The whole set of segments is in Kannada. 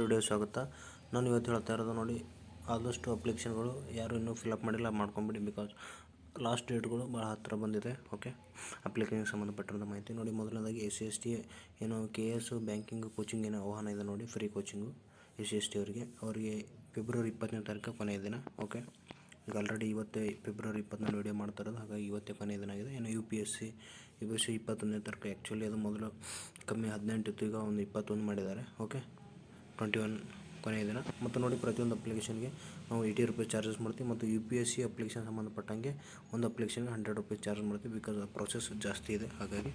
ವಿಡಿಯೋ ಸ್ವಾಗತ ನಾನು ಇವತ್ತು ಹೇಳ್ತಾ ಇರೋದು ನೋಡಿ, ಆದಷ್ಟು ಅಪ್ಲಿಕೇಶನ್ಗಳು ಯಾರು ಇನ್ನೂ ಫಿಲಪ್ ಮಾಡಿಲ್ಲ, ಮಾಡ್ಕೊಂಬಿಡಿ ಬಿಕಾಸ್ ಲಾಸ್ಟ್ ಡೇಟ್ಗಳು ಭಾಳ ಹತ್ತಿರ ಬಂದಿದೆ ಓಕೆ ಅಪ್ಲಿಕೇಶನ್ಗೆ ಸಂಬಂಧಪಟ್ಟಿರೋದು ಮಾಹಿತಿ ನೋಡಿ. ಮೊದಲನೇದಾಗಿ ಎಸ್ ಸಿ ಎಸ್ ಟಿ ಏನು ಕೆ ಎಸ್ ಬ್ಯಾಂಕಿಂಗ್ ಕೋಚಿಂಗ್ ಏನೋ ಆಹ್ವಾನ ಇದೆ ನೋಡಿ free coaching S C S T ಅವರಿಗೆ. ಅವರಿಗೆ ಫೆಬ್ರವರಿ ಇಪ್ಪತ್ತನೇ ತಾರೀಕು ಕೊನೆಯ ದಿನ ಓಕೆ ಈಗ ಆಲ್ರೆಡಿ ಇವತ್ತೇ ಫೆಬ್ರವರಿ ಇಪ್ಪತ್ತನೇ ವಿಡಿಯೋ ಮಾಡ್ತಾ ಇರೋದು, ಹಾಗಾಗಿ ಇವತ್ತೇ ಕೊನೆಯ ದಿನ ಆಗಿದೆ. ಏನು U P S C U P S C ಇಪ್ಪತ್ತೊಂದನೇ ತಾರೀಕು. ಆ್ಯಕ್ಚುಲಿ ಅದು ಮೊದಲು ಕಮ್ಮಿ ಹದಿನೆಂಟು ಈಗ ಒಂದು ಇಪ್ಪತ್ತೊಂದು ಮಾಡಿದ್ದಾರೆ ಓಕೆ ಟ್ವೆಂಟಿ ಒನ್ ಕೊನೆಯ ದಿನ. ಮತ್ತು ನೋಡಿ ಪ್ರತಿಯೊಂದು ಅಪ್ಲಿಕೇಶನ್ಗೆ ನಾವು ಏಯ್ಟಿ ರುಪೀಸ್ ಚಾರ್ಜಸ್ ಮಾಡ್ತೀವಿ ಮತ್ತು U P S C application ಸಂಬಂಧಪಟ್ಟಂಗೆ ಒಂದು ಅಪ್ಲಿಕೇಶನ್ಗೆ ಹಂಡ್ರೆಡ್ ರುಪೀಸ್ ಚಾರ್ಜ್ ಮಾಡ್ತೀವಿ ಬಿಕಾಸ್ ಪ್ರೊಸೆಸ್ ಜಾಸ್ತಿ ಇದೆ, ಹಾಗಾಗಿ.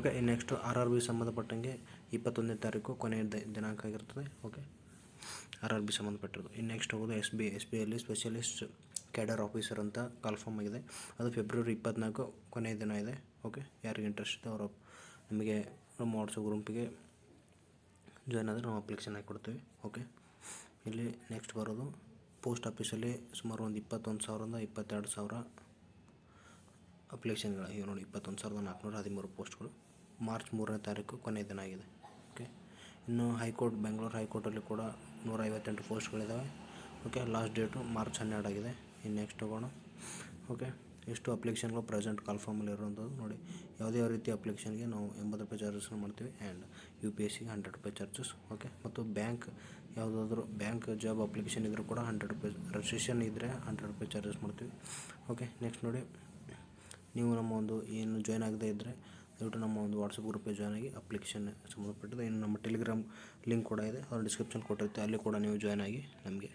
Okay next R R B ಸಂಬಂಧಪಟ್ಟಂಗೆ ಇಪ್ಪತ್ತೊಂದನೇ ತಾರೀಕು ಕೊನೆಯ ದಿನಾಂಕ ಆಗಿರ್ತದೆ. ಓಕೆ ಆರ್ ಆರ್ ಬಿ ಸಂಬಂಧಪಟ್ಟಿರೋದು. ಇನ್ನು ನೆಕ್ಸ್ಟ್ ಹೋಗೋದು ಎಸ್ ಬಿ ಎಸ್ ಬಿ ಅಲ್ಲಿ ಸ್ಪೆಷಲಿಸ್ಟ್ ಕ್ಯಾಡರ್ ಆಫೀಸರ್ ಅಂತ ಕಾಲ್ಫಾರ್ಮ್ ಆಗಿದೆ. ಅದು ಫೆಬ್ರವರಿ ಇಪ್ಪತ್ನಾಲ್ಕು ಕೊನೆಯ ದಿನ ಇದೆ. ಓಕೆ ಯಾರಿಗೆ ಇಂಟ್ರೆಸ್ಟ್ ಇದೆ, ಅವರು ನಿಮಗೆ ನಮ್ಮ ವಾಟ್ಸಪ್ ಗ್ರೂಪಿಗೆ ಜಾಯ್ನ್ ಆದರೆ ನಾವು ಅಪ್ಲಿಕೇಶನ್ ಹಾಕಿ ಕೊಡ್ತೀವಿ ಓಕೆ ಇಲ್ಲಿ ನೆಕ್ಸ್ಟ್ ಬರೋದು ಪೋಸ್ಟ್ ಆಫೀಸಲ್ಲಿ ಸುಮಾರು ಒಂದು ಇಪ್ಪತ್ತೊಂದು ಸಾವಿರದಿಂದ ಇಪ್ಪತ್ತೆರಡು ಸಾವಿರ ಅಪ್ಲಿಕೇಶನ್ಗಳು ಈಗ ನೋಡಿ, ಇಪ್ಪತ್ತೊಂದು ಸಾವಿರದ ನಾಲ್ಕುನೂರ ಹದಿಮೂರು ಪೋಸ್ಟ್ಗಳು ಮಾರ್ಚ್ ಮೂರನೇ ತಾರೀಕು ಕೊನೆಯ ದಿನ ಆಗಿದೆ ಓಕೆ ಇನ್ನು ಹೈಕೋರ್ಟ್, ಬೆಂಗಳೂರು ಹೈಕೋರ್ಟಲ್ಲಿ ಕೂಡ ನೂರ ಐವತ್ತೆಂಟು ಪೋಸ್ಟ್ಗಳಿದ್ದಾವೆ ಓಕೆ ಲಾಸ್ಟ್ ಡೇಟು ಮಾರ್ಚ್ ಹನ್ನೆರಡು ಆಗಿದೆ ಇನ್ನು ನೆಕ್ಸ್ಟ್ ಹೋಗೋಣ ಓಕೆ ಎಷ್ಟು ಅಪ್ಲಿಕೇಶನ್ಗಳು ಪ್ರೆಸೆಂಟ್ ಕಾಲ್ಫಾರ್ಮಲ್ಲಿ ಇರುವಂಥದ್ದು ನೋಡಿ. ಯಾವುದೇ ರೀತಿ ಅಪ್ಲಿಕೇಶನ್ಗೆ ನಾವು ಎಂಬತ್ತು ರೂಪಾಯಿ ಚಾರ್ಜಸ್ನ ಮಾಡ್ತೀವಿ ಆ್ಯಂಡ್ ಯು ಪಿ ಎಸ್ ಸಿಗೆ ಹಂಡ್ರೆಡ್ ರೂಪಾಯಿ ಚಾರ್ಜಸ್ ಓಕೆ ಮತ್ತು ಬ್ಯಾಂಕ್ ಯಾವುದಾದ್ರೂ ಬ್ಯಾಂಕ್ ಜಾಬ್ ಅಪ್ಲಿಕೇಶನ್ ಇದ್ದರೂ ಕೂಡ ಹಂಡ್ರೆಡ್ ರೂಪಾಯಿ ರಿಜಿಸ್ಟ್ರೇಷನ್ ಇದ್ದರೆ ಹಂಡ್ರೆಡ್ ರೂಪಾಯಿ ಚಾರ್ಜಸ್ ಮಾಡ್ತೀವಿ ಓಕೆ ನೆಕ್ಸ್ಟ್ ನೋಡಿ, ನೀವು ನಮ್ಮ ಒಂದು ಏನು ಜಾಯ್ನ್ ಆಗದೇ ಇದ್ದರೆ ದಯವಿಟ್ಟು ನಮ್ಮ ಒಂದು ವಾಟ್ಸಪ್ ಗ್ರೂಪಿಗೆ ಜಾಯ್ನ್ ಆಗಿ ಅಪ್ಲಿಕೇಶನ್ ಸಂಬಂಧಪಟ್ಟಿದೆ ಇನ್ನು ನಮ್ಮ ಟೆಲಿಗ್ರಾಮ್ ಲಿಂಕ್ ಕೂಡ ಇದೆ ಅದು ಡಿಸ್ಕ್ರಿಪ್ಷನ್ ಕೊಟ್ಟಿರುತ್ತೆ, ಅಲ್ಲಿ ಕೂಡ ನೀವು ಜಾಯ್ನ್ ಆಗಿ ನಮಗೆ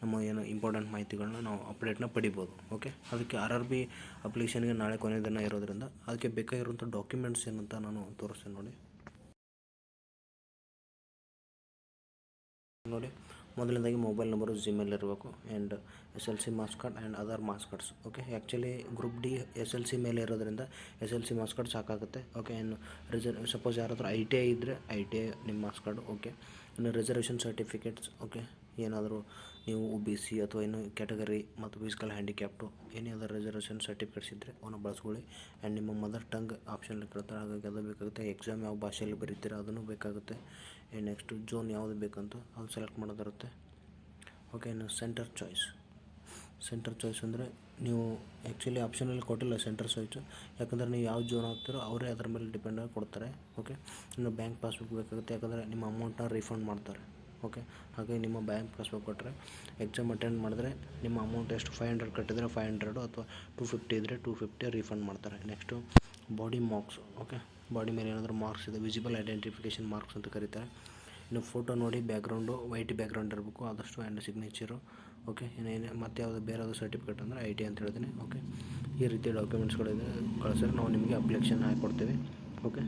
ನಮ್ಮ ಏನು ಇಂಪಾರ್ಟೆಂಟ್ ಮಾಹಿತಿಗಳನ್ನ ನಾವು ಅಪ್ಡೇಟ್ನ ಪಡಿಬೋದು ಓಕೆ ಅದಕ್ಕೆ ಆರ್ ಆರ್ ಬಿ ಅಪ್ಲಿಕೇಶನ್ಗೆ ನಾಳೆ ಕೊನೆಯ ದಿನ ಇರೋದ್ರಿಂದ ಅದಕ್ಕೆ ಬೇಕಾಗಿರುವಂಥ ಡಾಕ್ಯುಮೆಂಟ್ಸ್ ಏನಂತ ನಾನು ತೋರಿಸ್ತೇನೆ ನೋಡಿ. ನೋಡಿ ಮೊದಲನೇದಾಗಿ ಮೊಬೈಲ್ ನಂಬರು ಜಿಮೇಲ್ ಇರಬೇಕು and S L C marks card and other marks cards okay actually group D S L C ಮೇಲೆ ಇರೋದ್ರಿಂದ S L C marks card ಸಾಕಾಗುತ್ತೆ ಓಕೆ ಇನ್ನು ರಿಸರ್ ಸಪೋಸ್ ಯಾರಾದರೂ ಐ ಟಿ ಐ ಇದ್ದರೆ ಐ ಟಿ ಐ ನಿಮ್ಮ ಮಾರ್ಕ್ಸ್ ಕಾರ್ಡು ಓಕೆ ಇನ್ನು ರಿಸರ್ವೇಷನ್ ಸರ್ಟಿಫಿಕೇಟ್ಸ್ ಓಕೆ ಏನಾದರೂ ನೀವು ಬಿ ಸಿ ಅಥವಾ ಏನು ಕ್ಯಾಟಗರಿ ಮತ್ತು ಫಿಸಿಕಲ್ ಹ್ಯಾಂಡಿಕ್ಯಾಪ್ಟು ಏನೇ ಅದರ ರಿಸರ್ವೇಷನ್ ಸರ್ಟಿಫಿಕೇಟ್ಸ್ ಇದ್ದರೆ ಅವನ್ನ ಬಳಸ್ಕೊಳ್ಳಿ. ಆ್ಯಂಡ್ ನಿಮ್ಮ ಮದರ್ ಟಂಗ್ ಆಪ್ಷನ್ ಕೇಳ್ತಾರೆ, ಹಾಗಾಗಿ ಅದು ಬೇಕಾಗುತ್ತೆ. ಎಕ್ಸಾಮ್ ಯಾವ ಭಾಷೆಯಲ್ಲಿ ಬರೀತೀರ ಅದನ್ನು ಬೇಕಾಗುತ್ತೆ. ಆ್ಯಂಡ್ ನೆಕ್ಸ್ಟ್ ಜೋನ್ ಯಾವುದು ಬೇಕಂತ ಅದು ಸೆಲೆಕ್ಟ್ ಮಾಡೋದಿರುತ್ತೆ. ಓಕೆ ಇನ್ನು ಸೆಂಟರ್ ಚಾಯ್ಸ್ ಸೆಂಟರ್ ಚಾಯ್ಸ್ ಅಂದರೆ ನೀವು ಆ್ಯಕ್ಚುಲಿ ಆಪ್ಷನಲ್ಲಿ ಕೊಟ್ಟಿಲ್ಲ ಸೆಂಟರ್ ಚಾಯ್ಸು ಯಾಕಂದರೆ ನೀವು ಯಾವ ಜೋನ್ ಆಗ್ತೀರೋ ಅವರೇ ಅದರ ಮೇಲೆ ಡಿಪೆಂಡ್ ಆಗಿ ಕೊಡ್ತಾರೆ ಓಕೆ ಇನ್ನು ಬ್ಯಾಂಕ್ ಪಾಸ್ಬುಕ್ ಬೇಕಾಗುತ್ತೆ, ಯಾಕಂದರೆ ನಿಮ್ಮ ಅಮೌಂಟನ್ನ ರೀಫಂಡ್ ಮಾಡ್ತಾರೆ ಓಕೆ ಹಾಗೆ ನಿಮ್ಮ ಬ್ಯಾಂಕ್ ಪಾಸ್ಬುಕ್ ಕೊಟ್ಟರೆ ಎಕ್ಸಾಮ್ ಅಟೆಂಡ್ ಮಾಡಿದ್ರೆ ನಿಮ್ಮ ಅಮೌಂಟ್ ಎಷ್ಟು ಫೈವ್ ಹಂಡ್ರೆಡ್ ಕಟ್ಟಿದರೆ ಫೈವ್ ಹಂಡ್ರೆಡು ಅಥವಾ ಟು ಫಿಫ್ಟಿ ಇದ್ದರೆ ಟು ಫಿಫ್ಟಿ ರೀಫಂಡ್ ಮಾಡ್ತಾರೆ. Next body marks okay body ಮೇಲೆ ಏನಾದರೂ ಮಾರ್ಕ್ಸ್ ಇದೆ ವಿಸಿಬಲ್ ಐಡೆಂಟಿಫಿಕೇಷನ್ ಮಾರ್ಕ್ಸ್ ಅಂತ ಕರೀತಾರೆ. ಇನ್ನು ಫೋಟೋ ನೋಡಿ ಬ್ಯಾಕ್ಗ್ರೌಂಡು ವೈಟ್ ಬ್ಯಾಕ್ಗ್ರೌಂಡ್ ಇರಬೇಕು, ಆದಷ್ಟು ಆ್ಯಂಡ್ ಸಿಗ್ನೇಚರು ಓಕೆ ಇನ್ನೇನು ಮತ್ತೆ ಯಾವುದು ಬೇರೆ ಯಾವುದು ಸರ್ಟಿಫಿಕೇಟ್ ಅಂದರೆ ಐ ಟಿ ಅಂತ ಹೇಳ್ತೀನಿ, ಓಕೆ. ಈ ರೀತಿ ಡಾಕ್ಯುಮೆಂಟ್ಸ್ಗಳಿದೆ ಕಳಿಸಿದ್ರೆ ನಾವು ನಿಮಗೆ ಅಪ್ಲಿಕೇಶನ್ ಹಾಕಿಕೊಡ್ತೀವಿ ಓಕೆ.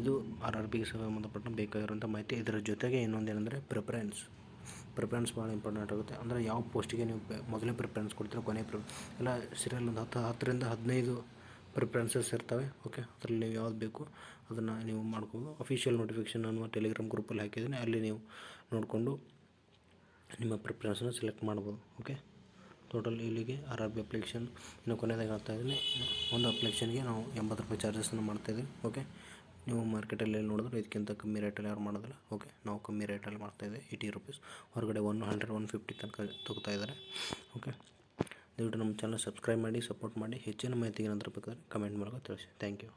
ಇದು ಆರ್ ಆರ್ ಪಿಗೆ ಸಂಬಂಧಪಟ್ಟ ಬೇಕಾಗಿರುವಂಥ ಮಾಹಿತಿ. ಇದರ ಜೊತೆಗೆ ಇನ್ನೊಂದು ಏನಂದರೆ ಪ್ರಿಫರೆನ್ಸ್ ಪ್ರಿಫರೆನ್ಸ್ ಭಾಳ ಇಂಪಾರ್ಟೆಂಟ್ ಆಗುತ್ತೆ. ಅಂದರೆ ಯಾವ ಪೋಸ್ಟಿಗೆ ನೀವು ಮೊದಲೇ ಪ್ರಿಫರೆನ್ಸ್ ಕೊಡ್ತೀರೋ, ಕೊನೆ ಪ್ರಿ ಎಲ್ಲ ಸೀರಿಯಲ್ ಒಂದು ಹತ್ತು, ಹತ್ತರಿಂದ ಹದಿನೈದು ಪ್ರಿಫರೆನ್ಸಸ್ ಇರ್ತವೆ, ಓಕೆ. ಅದರಲ್ಲಿ ನೀವು ಯಾವ್ದು ಬೇಕು ಅದನ್ನು ನೀವು ಮಾಡ್ಕೊಂಡು ಅಫಿಷಿಯಲ್ ನೋಟಿಫಿಕೇಷನ್ ಅನ್ನುವ ಟೆಲಿಗ್ರಾಮ್ ಗ್ರೂಪಲ್ಲಿ ಹಾಕಿದ್ದೀನಿ. ಅಲ್ಲಿ ನೀವು ನೋಡಿಕೊಂಡು ನಿಮ್ಮ ಪ್ರಿಪ್ರೆನ್ಸನ್ನು ಸೆಲೆಕ್ಟ್ ಮಾಡ್ಬೋದು ಓಕೆ ಟೋಟಲ್ ಇಲ್ಲಿಗೆ ಆರ್ ಆರ್ ಬಿ ಅಪ್ಲಿಕೇಶನ್ ಇನ್ನು ಕೊನೆಯದಾಗಿ ಹೇಳ್ತಾ ಇದ್ದೀನಿ, ಒಂದು ಅಪ್ಲಿಕೇಶನ್ಗೆ ನಾವು ಎಂಬತ್ತು ರೂಪಾಯಿ ಚಾರ್ಜಸನ್ನು ಮಾಡ್ತಾಯಿದ್ದೀವಿ ಓಕೆ ನೀವು ಮಾರ್ಕೆಟಲ್ಲಿ ಎಲ್ಲಿ ನೋಡಿದ್ರೆ ಇದಕ್ಕಿಂತ ಕಮ್ಮಿ ರೇಟಲ್ಲಿ ಯಾರು ಮಾಡೋದಿಲ್ಲ ಓಕೆ ನಾವು ಕಮ್ಮಿ ರೇಟಲ್ಲಿ ಮಾಡ್ತಾಯಿದ್ದೀವಿ ಏಯ್ಟಿ ರುಪೀಸ್ ಹೊರಗಡೆ ಒನ್ ಹಂಡ್ರೆಡ್ ಒನ್ ಫಿಫ್ಟಿ ತನಕ ತಗೋತಾ ಇದ್ದಾರೆ ಓಕೆ ದಯವಿಟ್ಟು ನಮ್ಮ ಚಾನಲ್ ಸಬ್ಸ್ಕ್ರೈಬ್ ಮಾಡಿ ಸಪೋರ್ಟ್ ಮಾಡಿ, ಹೆಚ್ಚಿನ ಮಾಹಿತಿಗೆ ಏನಾದರೂ ಬೇಕಾದರೆ ಕಮೆಂಟ್ ಮೂಲಕ ತಿಳಿಸಿ. Thank you